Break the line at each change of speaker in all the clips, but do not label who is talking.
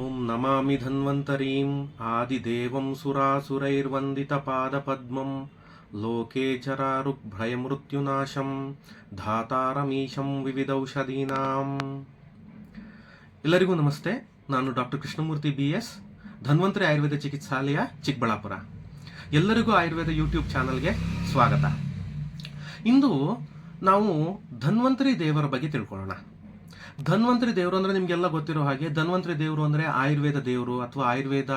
ಓಂ ನಮಾಮಿ ಧನ್ವಂತರೀಂ ಆದಿದೇವಂ ಸುರಾಸುರೈರ್ವಂದಿತ ಸುರಾಸುರೈರ್ವಂದಿತಪಾದಪದ್ಮಂ ಲೋಕೆ ಚರಾರುಗ್ಭಯಮೃತ್ಯುನಾಶಂ ಧಾತಾರಮೀಶಂ ವಿವಿಧೌಷಧೀನಾಂ ಎಲ್ಲರಿಗೂ ನಮಸ್ತೆ. ನಾನು doctor Krishnamurthy B S, Dhanvantari Ayurveda ಚಿಕಿತ್ಸಾಲಯ, Chikkaballapur. ಎಲ್ಲರಿಗೂ ಆಯುರ್ವೇದ ಯೂಟ್ಯೂಬ್ ಚಾನಲ್ಗೆ ಸ್ವಾಗತ. ಇಂದು ನಾವು ಧನ್ವಂತರಿ ದೇವರ ಬಗ್ಗೆ ತಿಳ್ಕೊಳ್ಳೋಣ. ಧನ್ವಂತರಿ ದೇವರು ಅಂದ್ರೆ ನಿಮ್ಗೆಲ್ಲ ಗೊತ್ತಿರೋ ಹಾಗೆ, ಧನ್ವಂತರಿ ದೇವರು ಅಂದ್ರೆ ಆಯುರ್ವೇದ ದೇವರು ಅಥವಾ ಆಯುರ್ವೇದ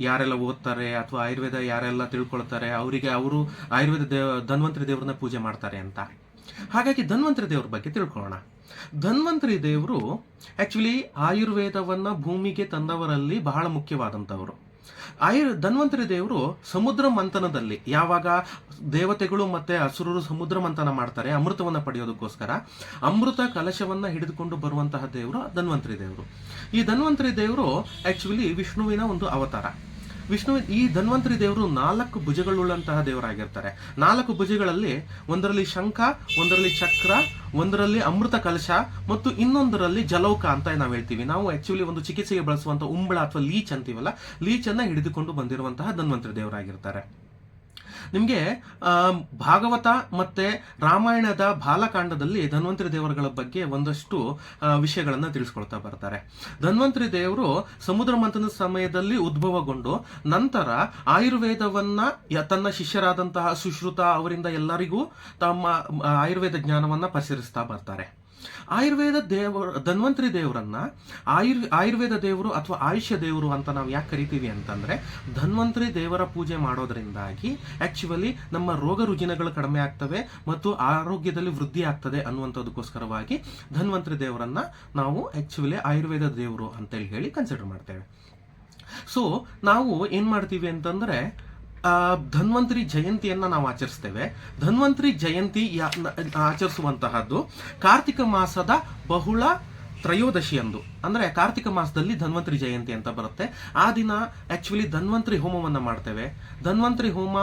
ಯಾರೆಲ್ಲ ಓದ್ತಾರೆ ಅಥವಾ ಆಯುರ್ವೇದ ಯಾರೆಲ್ಲ ತಿಳ್ಕೊಳ್ತಾರೆ, ಅವರಿಗೆ ಅವರು ಆಯುರ್ವೇದ ದೇವ, ಧನ್ವಂತರಿ ದೇವ್ರನ್ನ ಪೂಜೆ ಮಾಡ್ತಾರೆ ಅಂತ. ಹಾಗಾಗಿ ಧನ್ವಂತರಿ ದೇವ್ರ ಬಗ್ಗೆ ತಿಳ್ಕೊಳ್ಳೋಣ. ಧನ್ವಂತರಿ ದೇವರು ಆಕ್ಚುಲಿ ಆಯುರ್ವೇದವನ್ನ ಭೂಮಿಗೆ ತಂದವರಲ್ಲಿ ಬಹಳ ಮುಖ್ಯವಾದಂಥವರು. ಆಯುರ್, ಧನ್ವಂತರಿ ದೇವರು ಸಮುದ್ರ ಮಂಥನದಲ್ಲಿ, ಯಾವಾಗ ದೇವತೆಗಳು ಮತ್ತೆ ಅಸುರರು ಸಮುದ್ರ ಮಂಥನ ಮಾಡ್ತಾರೆ, ಅಮೃತವನ್ನ ಪಡೆಯೋದಕ್ಕೋಸ್ಕರ. ಅಮೃತ ಕಲಶವನ್ನ ಹಿಡಿದುಕೊಂಡು ಬರುವಂತಹ ದೇವರು ಧನ್ವಂತರಿ ದೇವರು. ಈ ಧನ್ವಂತರಿ ದೇವರು ಆಕ್ಚುಲಿ ವಿಷ್ಣುವಿನ ಒಂದು ಅವತಾರ. ವಿಷ್ಣು, ಈ ಧನ್ವಂತರಿ ದೇವರು ನಾಲ್ಕು ಭುಜಗಳುಳ್ಳಂತಹ ದೇವರಾಗಿರ್ತಾರೆ. ನಾಲ್ಕು ಭುಜಗಳಲ್ಲಿ ಒಂದರಲ್ಲಿ ಶಂಖ, ಒಂದರಲ್ಲಿ ಚಕ್ರ, ಒಂದರಲ್ಲಿ ಅಮೃತ ಕಲಶ ಮತ್ತು ಇನ್ನೊಂದರಲ್ಲಿ ಜಲೌಕ ಅಂತ ನಾವು ಹೇಳ್ತೀವಿ. ನಾವು ಆಕ್ಚುಲಿ ಒಂದು ಚಿಕಿತ್ಸೆಗೆ ಬಳಸುವಂತಹ ಉಂಬಳ ಅಥವಾ ಲೀಚ್ ಅಂತೀವಲ್ಲ ಲೀಚ್ ಅನ್ನ ಹಿಡಿದುಕೊಂಡು ಬಂದಿರುವಂತಹ ಧನ್ವಂತರಿ ದೇವರಾಗಿರ್ತಾರೆ. ನಿಮಗೆ ಭಾಗವತ ಮತ್ತೆ ರಾಮಾಯಣದ ಬಾಲಕಾಂಡದಲ್ಲಿ ಧನ್ವಂತರಿ ದೇವರುಗಳ ಬಗ್ಗೆ ಒಂದಷ್ಟು ವಿಷಯಗಳನ್ನು ತಿಳಿಸ್ಕೊಳ್ತಾ ಬರ್ತಾರೆ. ಧನ್ವಂತರಿ ದೇವರು ಸಮುದ್ರ ಮಂಥನ ಸಮಯದಲ್ಲಿ ಉದ್ಭವಗೊಂಡು ನಂತರ ಆಯುರ್ವೇದವನ್ನ ತನ್ನ ಶಿಷ್ಯರಾದಂತಹ ಸುಶ್ರುತ ಅವರಿಂದ ಎಲ್ಲರಿಗೂ ತಮ್ಮ ಆಯುರ್ವೇದ ಜ್ಞಾನವನ್ನ ಪಸರಿಸ್ತಾ ಬರ್ತಾರೆ. ಆಯುರ್ವೇದ ದೇವರು, ಧನ್ವಂತರಿ ದೇವರನ್ನ, ಆಯುರ್, ಆಯುರ್ವೇದ ದೇವರು ಅಥವಾ ಆಯುಷ್ಯ ದೇವರು ಅಂತ ನಾವು ಯಾಕೆ ಕರಿತೀವಿ ಅಂತಂದ್ರೆ, ಧನ್ವಂತರಿ ದೇವರ ಪೂಜೆ ಮಾಡೋದ್ರಿಂದಾಗಿ ಆಕ್ಚುಲಿ ನಮ್ಮ ರೋಗ ರುಜಿನಗಳು ಕಡಿಮೆ ಆಗ್ತವೆ ಮತ್ತು ಆರೋಗ್ಯದಲ್ಲಿ ವೃದ್ಧಿ ಆಗ್ತದೆ ಅನ್ನುವಂಥದ್ದಕ್ಕೋಸ್ಕರವಾಗಿ ಧನ್ವಂತರಿ ದೇವರನ್ನ ನಾವು ಆಕ್ಚುಲಿ ಆಯುರ್ವೇದ ದೇವರು ಅಂತೇಳಿ ಹೇಳಿ ಕನ್ಸಿಡರ್ ಮಾಡ್ತೇವೆ. ಸೊ ನಾವು ಏನ್ ಮಾಡ್ತೀವಿ ಅಂತಂದ್ರೆ ಧನ್ವಂತರಿ ಜಯಂತಿಯನ್ನು ನಾವು ಆಚರಿಸ್ತೇವೆ. ಧನ್ವಂತರಿ ಜಯಂತಿ ಆಚರಿಸುವಂತಹದ್ದು ಕಾರ್ತಿಕ ಮಾಸದ ಬಹುಳ ತ್ರಯೋದಶಿಯಂದು. ಅಂದ್ರೆ ಕಾರ್ತಿಕ ಮಾಸದಲ್ಲಿ ಧನ್ವಂತರಿ ಜಯಂತಿ ಅಂತ ಬರುತ್ತೆ. ಆ ದಿನ ಆಕ್ಚುಲಿ ಧನ್ವಂತರಿ ಹೋಮವನ್ನ ಮಾಡ್ತೇವೆ. ಧನ್ವಂತರಿ ಹೋಮ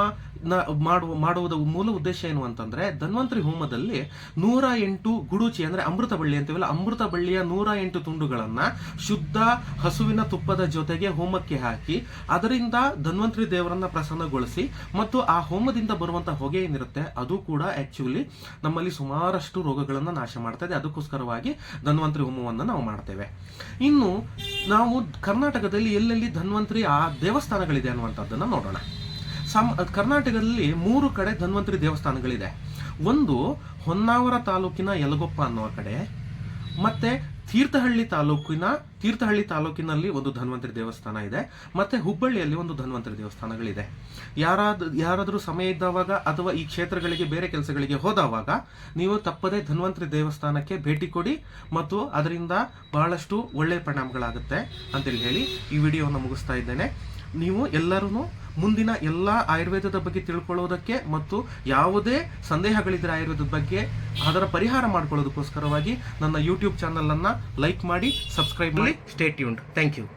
ಮಾಡುವ, ಮಾಡುವುದ ಮೂಲ ಉದ್ದೇಶ ಏನು ಅಂತಂದ್ರೆ ಧನ್ವಂತರಿ ಹೋಮದಲ್ಲಿ ನೂರ ಎಂಟು ಗುಡುಚಿ ಅಂದ್ರೆ ಅಮೃತ ಬಳ್ಳಿ ಅಂತೀವಲ್ಲ, ಅಮೃತ ಬಳ್ಳಿಯ ನೂರ ಎಂಟು ತುಂಡುಗಳನ್ನ ಶುದ್ಧ ಹಸುವಿನ ತುಪ್ಪದ ಜೊತೆಗೆ ಹೋಮಕ್ಕೆ ಹಾಕಿ ಅದರಿಂದ ಧನ್ವಂತರಿ ದೇವರನ್ನ ಪ್ರಸನ್ನಗೊಳಿಸಿ ಮತ್ತು ಆ ಹೋಮದಿಂದ ಬರುವಂತಹ ಹೊಗೆ ಏನಿರುತ್ತೆ ಅದು ಕೂಡ ಆಕ್ಚುಲಿ ನಮ್ಮಲ್ಲಿ ಸುಮಾರಷ್ಟು ರೋಗಗಳನ್ನ ನಾಶ ಮಾಡ್ತದೆ. ಅದಕ್ಕೋಸ್ಕರವಾಗಿ ಧನ್ವಂತರಿ ಹೋಮವನ್ನ ನಾವು ಮಾಡ್ತೇವೆ. ಇನ್ನು ನಾವು ಕರ್ನಾಟಕದಲ್ಲಿ ಎಲ್ಲೆಲ್ಲಿ ಧನ್ವಂತರಿ ಆ ದೇವಸ್ಥಾನಗಳಿದೆ ಅನ್ನುವಂಥದ್ದನ್ನು ನೋಡೋಣ. ಸಮ, ಕರ್ನಾಟಕದಲ್ಲಿ ಮೂರು ಕಡೆ ಧನ್ವಂತರಿ ದೇವಸ್ಥಾನಗಳಿದೆ. ಒಂದು ಹೊನ್ನಾವರ ತಾಲೂಕಿನ ಯಲಗೊಪ್ಪ ಅನ್ನುವ ಕಡೆ, ಮತ್ತೆ ತೀರ್ಥಹಳ್ಳಿ ತಾಲೂಕಿನ, ತೀರ್ಥಹಳ್ಳಿ ತಾಲೂಕಿನಲ್ಲಿ ಒಂದು ಧನ್ವಂತರಿ ದೇವಸ್ಥಾನ ಇದೆ, ಮತ್ತೆ ಹುಬ್ಬಳ್ಳಿಯಲ್ಲಿ ಒಂದು ಧನ್ವಂತರಿ ದೇವಸ್ಥಾನಗಳಿದೆ. ಯಾರಾದ, ಯಾರಾದರೂ ಸಮಯ ಇದ್ದವಾಗ ಅಥವಾ ಈ ಕ್ಷೇತ್ರಗಳಿಗೆ, ಬೇರೆ ಕೆಲಸಗಳಿಗೆ ಹೋದವಾಗ ನೀವು ತಪ್ಪದೆ ಧನ್ವಂತರಿ ದೇವಸ್ಥಾನಕ್ಕೆ ಭೇಟಿ ಕೊಡಿ ಮತ್ತು ಅದರಿಂದ ಬಹಳಷ್ಟು ಒಳ್ಳೆಯ ಪರಿಣಾಮಗಳಾಗುತ್ತೆ ಅಂತೇಳಿ ಹೇಳಿ ಈ ವಿಡಿಯೋವನ್ನು ಮುಗಿಸ್ತಾ ಇದ್ದೇನೆ. ನೀವು ಎಲ್ಲರೂ ಮುಂದಿನ ಎಲ್ಲ ಆಯುರ್ವೇದದ ಬಗ್ಗೆ ತಿಳ್ಕೊಳ್ಳೋದಕ್ಕೆ ಮತ್ತು ಯಾವುದೇ ಸಂದೇಹಗಳಿದ್ರೆ ಆಯುರ್ವೇದದ ಬಗ್ಗೆ ಅದರ ಪರಿಹಾರ ಮಾಡ್ಕೊಳ್ಳೋದಕ್ಕೋಸ್ಕರವಾಗಿ ನನ್ನ ಯೂಟ್ಯೂಬ್ ಚಾನಲ್ ಅನ್ನ ಲೈಕ್ ಮಾಡಿ ಸಬ್ಸ್ಕ್ರೈಬ್ ಮಾಡಿ. Stay tuned thank you